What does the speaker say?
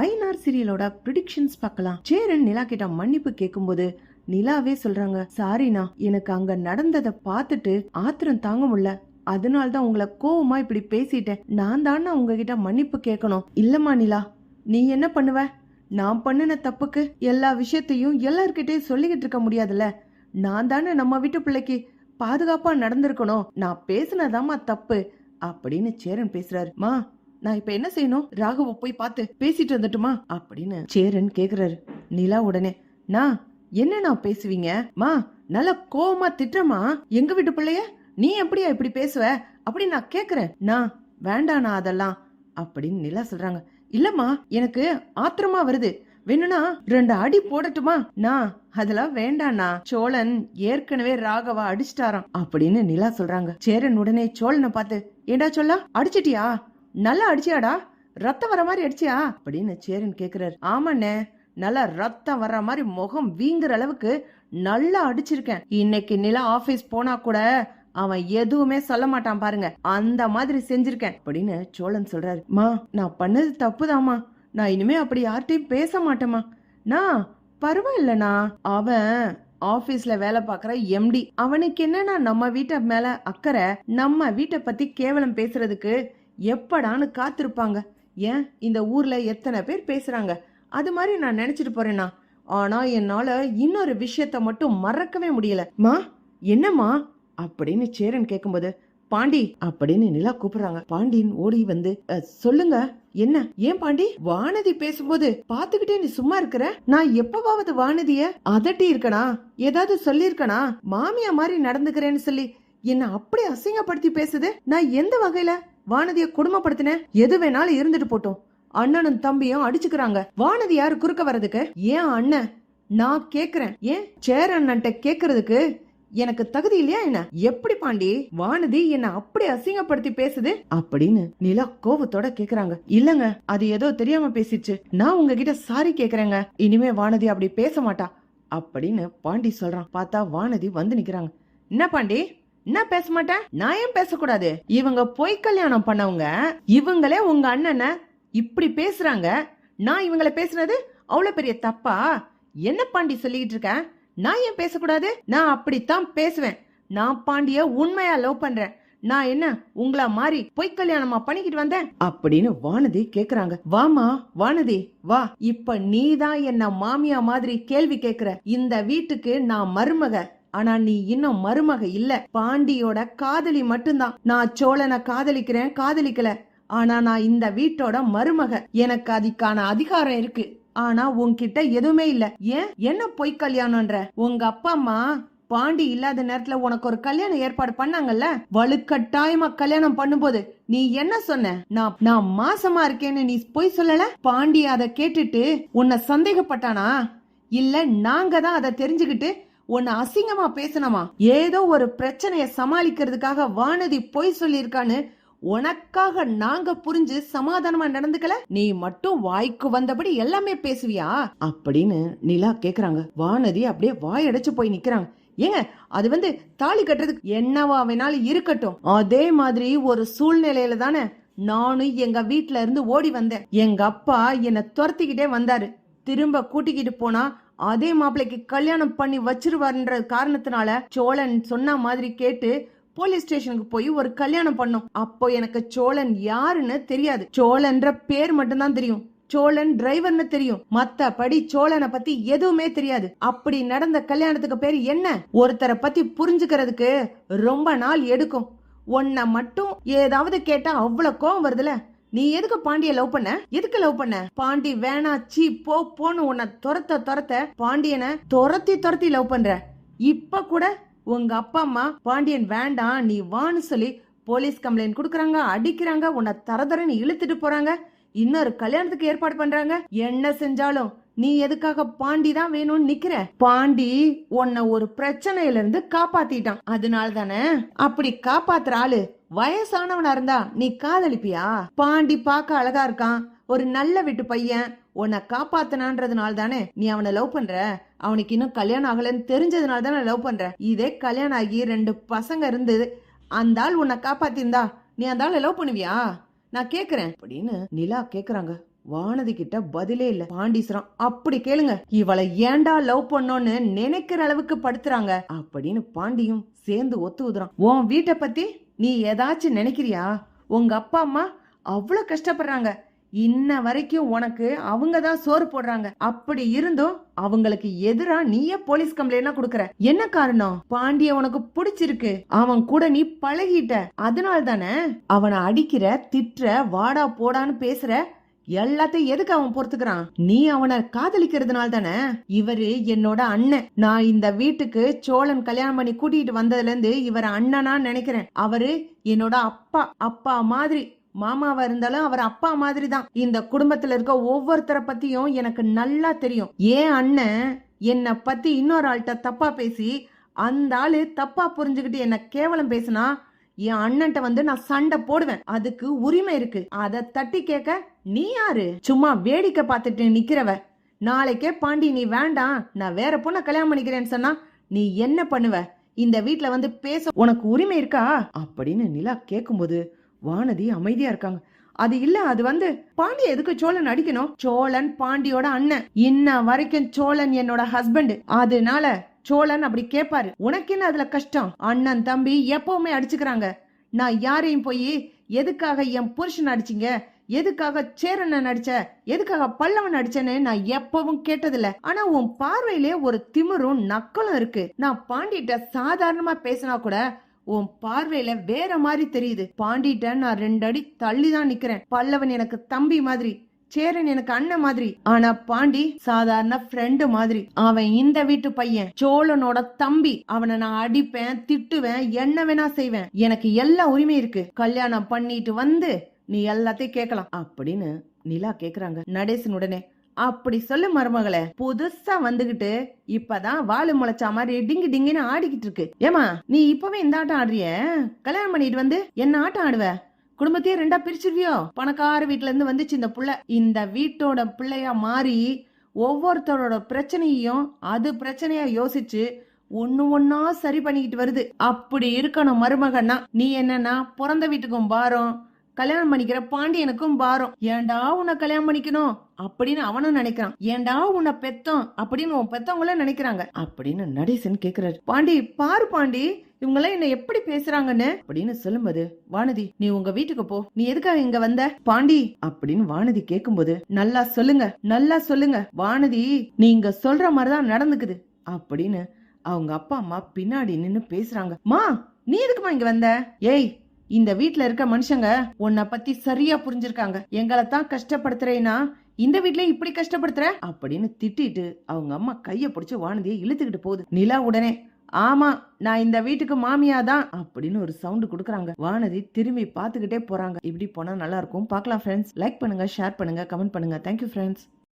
ஐநார் சீரியலோட predictions பார்க்கலாம். சேரன் நிலா கிட்ட மன்னிப்பு கேட்கும்போது நிலாவே சொல்றாங்க சாரிண்ணா எனக்கு அங்க நடந்ததை பார்த்துட்டு ஆத்திரம் தாங்க முடியல. அதனால தான் உங்களை கோவமா இப்படி பேசிட்டேன். நான் தானே உங்ககிட்ட மன்னிப்பு கேட்கணும். இல்லம்மா நிலா நீ என்ன பண்ணுவ? நான் பண்ணின தப்புக்கு எல்லா விஷயத்தையும் எல்லார்கிட்டயும் சொல்லிக்கிட்டு இருக்க முடியாதுல்ல. நான் தானே நம்ம வீட்டு பிள்ளைக்கு பாதுகாப்பா நடந்திருக்கணும். நான் பேசினதாம்மா தப்பு அப்படின்னு சேரன் பேசுறாரு. மா நான் இப்ப என்ன செய்யணும்? ராகவ போய் பார்த்து பேசிட்டு வந்துட்டுமா? அப்படின்னு சேரன் கேக்குறாரு. நிலா உடனே நான் என்ன நான் பேசுவீங்க? மா நல்ல கோவமா திட்டுறமா எங்க வீட்டு பிள்ளைய? நீ எப்படியா இப்படி பேசுவ? அப்படி நான் கேக்குறேன். நான் வேண்டாண்ணா அதெல்லாம் அப்படின்னு நிலா சொல்றாங்க. இல்லம்மா எனக்கு ஆத்திரமா வருது. வேணும்னா ரெண்டு அடி போடட்டுமா? நான் அதெல்லாம் வேண்டாண்ணா. சோழன் ஏற்கனவே ராகவா அடிச்சிட்டாராம் அப்படின்னு நிலா சொல்றாங்க. சேரன் உடனே சோழனை பார்த்து ஏண்டா சொல்லா அடிச்சிட்டியா? நல்லா அடிச்சியாடா? ரத்தம் வர மாதிரி அடிச்சியா? அப்படின்னு சேரன் கேக்குறாரு. ஆமாண்ணே நல்லா ரத்தம் வர்ற மாதிரி முகம் வீங்குற அளவுக்கு நல்லா அடிச்சிருக்கேன். இன்னைக்கு நிலா ஆபீஸ் போனா கூட அவன் எதுவுமே சொல்ல மாட்டான் பாருங்க. அந்த மாதிரி செஞ்சிருக்கேன் அப்படின்னு சோழன் சொல்றாரு. மா நான் பண்ணது தப்புதாம்மா. நான் இனிமே அப்படி யார்கிட்டயும் பேச மாட்டேமா நான் பரவாயில்லண்ணா. அவன் ஆபீஸ்ல வேலை பாக்குற எம்டி அவனுக்கு என்னன்னா நம்ம வீட்டை மேல அக்கறை? நம்ம வீட்டை பத்தி கேவலம் பேசுறதுக்கு எப்படான்னு காத்திருப்பாங்க. ஏன்? இந்த ஊரில் எத்தனை பேர் பேசுகிறாங்க அது மாதிரி நான் நினச்சிட்டு போகிறேன்னா ஆனால் என்னால் இன்னொரு விஷயத்த மட்டும் மறக்கவே முடியல. மா என்னம்மா? அப்படின்னு சேரன் கேட்கும்போது பாண்டி அப்படின்னு நிலா கூப்பிடுறாங்க. பாண்டியன் ஓடி வந்து "அ, சொல்லுங்க என்ன? ஏன் பாண்டி? வானதி பேசும்போது பாத்துக்கிட்டே நீ சும்மா இருக்கிற? நான் எப்பவாவது வானதிய அதட்டி இருக்கனா? ஏதாவது சொல்லியிருக்கனா? மாமியா மாதிரி நடந்துக்கிறேன்னு சொல்லி என்ன அப்படி அசிங்கப்படுத்தி பேசுது? நான் எந்த வகையில வானதிய குடும்பப்படுத்தினேன் எது வேணாலும் இருந்துட்டு போட்டோம். அண்ணனும் தம்பியும் அடிச்சுக்கிறாங்க. வானதி யாரு? குறுக்க வர்றதுக்கு? ஏன் அண்ணன்? நான் கேக்குறேன். ஏன்? சேர அண்ணன்ட்ட கேக்குறதுக்கு எனக்கு தகுதி இல்லையா என்ன? எப்படி பாண்டி? வானதி என்ன அப்படி அசிங்கப்படுத்தி பேசுது? அப்படின்னு நிலா கோபத்தோட கேக்குறாங்க. இல்லங்க அது ஏதோ தெரியாம பேசிச்சு. நான் உங்ககிட்ட சாரி கேக்குறேங்க. இனிமே வானதி அப்படி பேச மாட்டா. அப்படின்னு பாண்டி சொல்றான். பார்த்தா வானதி வந்து நிக்கிறாங்க. என்ன பாண்டி? என்ன பேச மாட்டேன் நான் ஏன் பேசக்கூடாது? இவங்க பொய் கல்யாணம் பண்ணவங்க இவங்களே உங்க அண்ணனை இப்படி பேசுறாங்க. நான் இவங்கள பேசுனது அவ்வளவு பெரிய தப்பா? என்ன பாண்டி சொல்லிட்டு இருக்க? நான் ஏன் பேசக்கூடாது? நான் அப்படித்தான் பேசுவேன். நான் பாண்டிய உண்மையா லவ் பண்றேன். நான் என்ன உங்களா மாறி பொய் கல்யாணமா பண்ணிக்கிட்டு வந்தேன்? அப்படின்னு வானதி கேக்குறாங்க. வாமா வானதி வா. இப்ப நீதான் என்ன மாமியா மாதிரி கேள்வி கேக்குற? இந்த வீட்டுக்கு நான் மருமக. ஆனா நீ இன்னும் மருமக இல்ல. பாண்டியோட காதலி மட்டும்தான். நான் சோழனை காதலிக்கிறேன் காதலிக்கல. ஆனா நான் இந்த வீட்டோட மருமக. எனக்கு அதுக்கான அதிகாரம் இருக்கு. ஆனா உன்கிட்ட எதுவுமே இல்ல. ஏன்? என்ன பொய் கல்யாணம்ன்ற? உங்க அப்பா அம்மா பாண்டி இல்லாத நேரத்துல உனக்கு ஒரு கல்யாணம் ஏற்பாடு பண்ணாங்கல்ல? வலுக்கட்டாயமா கல்யாணம் பண்ணும்போது நீ என்ன சொன்ன? நான் நான் மாசமா இருக்கேன்னு நீ பொய் சொல்லல? பாண்டி அதை கேட்டுட்டு உன்னை சந்தேகப்பட்டானா? இல்ல நாங்க தான் அதை தெரிஞ்சுக்கிட்டு உன்னை அசிங்கமா பேசணுமா ஏதோ ஒரு பிரச்சனைய சமாளிக்கிறதுக்காக வானதி பொய் சொல்லியிருக்கான்னு உனக்காக நாங்க புரிஞ்சு சமாதானமா நடந்துக்கல? நீ மட்டும் வாய்க்கு வந்தபடி எல்லாமே பேசுவியா? அப்படின்னு நிலா கேக்குறாங்க. வானதி அப்படியே வாயடைச்சு போய் நிக்கிறாங்க. ஏங்க அது வந்து தாலி கட்டுறதுக்கு என்னவா வேணாலும் இருக்கட்டும். அதே மாதிரி ஒரு சூழ்நிலையில தானே நானும் எங்க வீட்ல இருந்து ஓடி வந்தேன். எங்க அப்பா என்ன துரத்திக்கிட்டே வந்தாரு. திரும்ப கூட்டிக்கிட்டு போனா அதே மாப்பிள்ளைக்கு கல்யாணம் பண்ணி வச்சிருவாருன்ற காரணத்தினால சோழன் சொன்ன மாதிரி கேட்டு போலீஸ் ஸ்டேஷனுக்கு போய் ஒரு கல்யாணம் பண்ணோம். அப்போ எனக்கு சோழன் யாருன்னு தெரியாது. சோழன்ற பேர் மட்டும்தான் தெரியும். சோழன் டிரைவர்னு தெரியும். மத்தபடி சோழனை பத்தி எதுவுமே தெரியாது. அப்படி நடந்த கல்யாணத்துக்கு பேர் என்ன? ஒருத்தரை பத்தி புரிஞ்சுக்கிறதுக்கு ரொம்ப நாள் எடுக்கும். உன்னை மட்டும் ஏதாவது கேட்டா அவ்வளவு கோவம் வருதுல? நீ எதுக்கு பாண்டிய லவ் பண்ண? எதுக்கு லவ் பண்ண? பாண்டி வேணா சீ போ போன்னு உன்னை துரத்த துரத்த பாண்டியனை துரத்தி துரத்தி லவ் பண்ற. இப்ப கூட உங்க அப்பா அம்மா பாண்டியன் வேண்டாம் நீ வான்னு சொல்லி போலீஸ் கம்ப்ளைண்ட் கொடுக்குறாங்க அடிக்கிறாங்க உன்னை தரதரன்னு இழுத்துட்டு போறாங்க. இன்னொரு கல்யாணத்துக்கு ஏற்பாடு பண்றாங்க. என்ன செஞ்சாலும் நீ எதுக்காக பாண்டி தான் வேணும்னு நிக்கிற? பாண்டி உன்னை ஒரு பிரச்சனையில இருந்து காப்பாத்திட்டான். அதனால தானே? அப்படி காப்பாத்துற ஆளு வயசானவனா இருந்தா நீ காதலிப்பியா? பாண்டி பார்க்க அழகா இருக்கான். ஒரு நல்ல வீட்டு பையன். உன்னை காப்பாத்தனான்றதுனால தானே நீ அவனை லவ் பண்ற? அவனுக்கு இன்னும் கல்யாணம் ஆகலைன்னு தெரிஞ்சதுனால தானே லவ் பண்ற? இதே கல்யாணம் ஆகி ரெண்டு பசங்க இருந்து அந்த ஆள் உன்னை காப்பாத்திருந்தா நீ அந்த ஆளை லவ் பண்ணுவியா? நான் கேக்குறேன். அப்படின்னு நிலா கேக்குறாங்க. வானதி கிட்ட பதிலே இல்ல. பாண்டீஸ்வரம் அப்படி கேளுங்க இவளை ஏன்டா லவ் பண்ணோன்னு நினைக்கிற அளவுக்கு படுத்துறாங்க? அப்படின்னு பாண்டியும் சேர்ந்து ஒத்து உதுறான். உன் வீட்டை பத்தி நீ ஏதாச்சும் நினைக்கிறியா? உங்க அப்பா அம்மா அவ்வளவு கஷ்டப்படுறாங்க. இன்ன வரைக்கும் உனக்கு அவங்க தான் சோறு போடுறாங்க. அப்படி இருந்தும் அவங்களுக்கு எதிரா நீயே போலீஸ் கம்ப்ளைண்ட் கொடுக்கற. என்ன காரணம்? பாண்டிய உனக்கு பிடிச்சிருக்கு. அவன் கூட நீ பழகிட்ட. அதனால தானே அவனை அடிக்கிற திட்டுற வாடா போடான்னு பேசுற எல்லாத்தையும் எதுக்கு அவன் பொறுத்துக்கிறான்? நீ அவனை காதலிக்கிறதுனால தானே? இவரு என்னோட அண்ணன். நான் இந்த வீட்டுக்கு சோழன் கல்யாணம் பண்ணி கூட்டிட்டு வந்ததுல இருந்து இவர் அண்ணனா நினைக்கிறேன். அவரு என்னோட அப்பா. அப்பா மாதிரி. மாமாவா இருந்தாலும் அவர் அப்பா மாதிரி தான் இந்த குடும்பத்துல இருக்க ஒவ்வொருத்தரை பத்தியும் எனக்கு நல்லா தெரியும். ஏன் அண்ணன் என்னை பத்தி இன்னொரு ஆள்கிட்ட தப்பா பேசி அந்த ஆளு தப்பா புரிஞ்சுக்கிட்டு என்ன கேவலம் பேசினா என் அண்ணன்ட்ட வந்து நான் சண்டை போடுவேன். அதுக்கு உரிமை இருக்கு. அத தட்டி கேட்க நீ யாரு? சும்மா வேடிக்கை பார்த்துட்டு நிக்கிறவ. நாளைக்கே பாண்டி நீ வேண்டாம். நான் வேற பொண்ணை கல்யாணம் பண்ணிக்கிறேன்னு சொன்னா நீ என்ன பண்ணுவ? இந்த வீட்டுல வந்து பேச உனக்கு உரிமை இருக்கா? அப்படின்னு நிலா கேட்கும்போது வானதி அமைதியா இருக்காங்க. அது இல்ல அது வந்து பாண்டிய எதுக்கு சோழன் அடிக்கணும்? சோழன் பாண்டியோட அண்ணன். இன்ன வரைக்கும் சோழன் என்னோட ஹஸ்பண்ட் அதனால சோழன் அப்படி கேட்பாரு உனக்கு என்ன அதுல கஷ்டம்? அண்ணன் தம்பி எப்பவுமே அடிச்சுக்கிறாங்க. நான் யாரையும் போய் எதுக்காக என் புருஷன் அடிச்சீங்க? எதுக்காக சேரண்ணன் நடிச்ச எதுக்காக பல்லவன் அடிச்சேன்னு நான் எப்பவும் கேட்டதில்ல. ஆனா உன் பார்வையிலே ஒரு திமிரும் நக்கலும் இருக்கு. நான் பாண்டிட்ட சாதாரணமா பேசினா கூட உன் பார்வையில வேற மாதிரி தெரியுது. பாண்டிட்ட நான் ரெண்டு அடி தள்ளி தான் நிக்கிறேன். பல்லவன் எனக்கு தம்பி மாதிரி. சேரன் எனக்கு அண்ணன் மாதிரி. ஆனா பாண்டி சாதாரண ஃப்ரெண்டு மாதிரி. அவன் இந்த வீட்டு பையன் சோழனோட தம்பி. அவனை நான் அடிப்பேன் திட்டுவேன் என்ன வேணா செய்வேன். எனக்கு எல்லா உரிமை இருக்கு. கல்யாணம் பண்ணிட்டு வந்து நீ எல்லாத்தையும் கேட்கலாம். அப்படின்னு நிலா கேக்குறாங்க. நடேசன் உடனே அப்படி சொல்லு மருமகளே. புதுசா வந்துகிட்டு இப்பதான் வாழு முளைச்சா மாதிரி டிங்கு டிங்குன்னு ஆடிக்கிட்டு இருக்கு. ஏமா நீ இப்பவே இந்த ஆட்டம் ஆடுறிய? கல்யாணம் பண்ணிட்டு வந்து என்ன ஆட்டம் ஆடுவ? குடும்பத்தையே ரெண்டா பிரிச்சிருவியோ? பணக்கார வீட்டுல இருந்து வந்துச்சு இந்த புள்ள. இந்த வீட்டோட பிள்ளையா மாறி ஒவ்வொருத்தரோட பிரச்சனையும் அது பிரச்சனையா யோசிச்சு ஒண்ணு ஒன்னா சரி பண்ணிக்கிட்டு வருது. அப்படி இருக்கணும் மருமகன்னா நீ என்னன்னா பிறந்த வீட்டுக்கும் பாரம் கல்யாணம் பண்ணிக்கிற பாண்டியனுக்கும் பாரம். ஏன்டா உன்னை கல்யாணம் பண்ணிக்கணும்? அப்படின்னு அவனும் நினைக்கிறான். ஏன்டா உன்னை பெத்தம்? அப்படின்னு உன் பெத்தவங்கள நினைக்கிறாங்க. அப்படின்னு நடேசன் கேக்குறாரு. பாண்டி பாரு பாண்டி இவங்க எல்லாம் என்ன எப்படி பேசுறாங்கன்னு? அப்படின்னு சொல்லும்போது வானதி நீ உங்க வீட்டுக்கு போ. நீ எதுக்காக இங்க வந்த? பாண்டி அப்படின்னு வானதி கேக்கும்போது நல்லா சொல்லுங்க நல்லா சொல்லுங்க. வானதி நீங்க சொல்ற மாதிரிதான் நடந்துக்குது. அப்படின்னு அவங்க அப்பா அம்மா பின்னாடி நின்னு பேசுறாங்க. மா நீ எதுக்குமா இங்க வந்த? ஏய் இந்த வீட்ல இருக்க மனுஷங்க உன்னை பத்தி சரியா புரிஞ்சிருக்காங்க. எங்களை தான் கஷ்டப்படுத்துறேன்னா இந்த வீட்ல இப்படி கஷ்டப்படுத்துற? அப்படின்னு திட்டிட்டு அவங்க அம்மா கைய பிடிச்சு வானதியை இழுத்துக்கிட்டு போகுது. நிலா உடனே ஆமா நான் இந்த வீட்டுக்கு மாமியா தான் அப்படின்னு ஒரு சவுண்ட் கொடுக்குறாங்க. வானதி திரும்பி பார்த்துக்கிட்டே போறாங்க. இப்படி போனா நல்லா இருக்கும். பார்க்கலாம் ஃப்ரெண்ட்ஸ் லைக் பண்ணுங்க ஷேர் பண்ணுங்க கமெண்ட் பண்ணுங்க. Thank you friends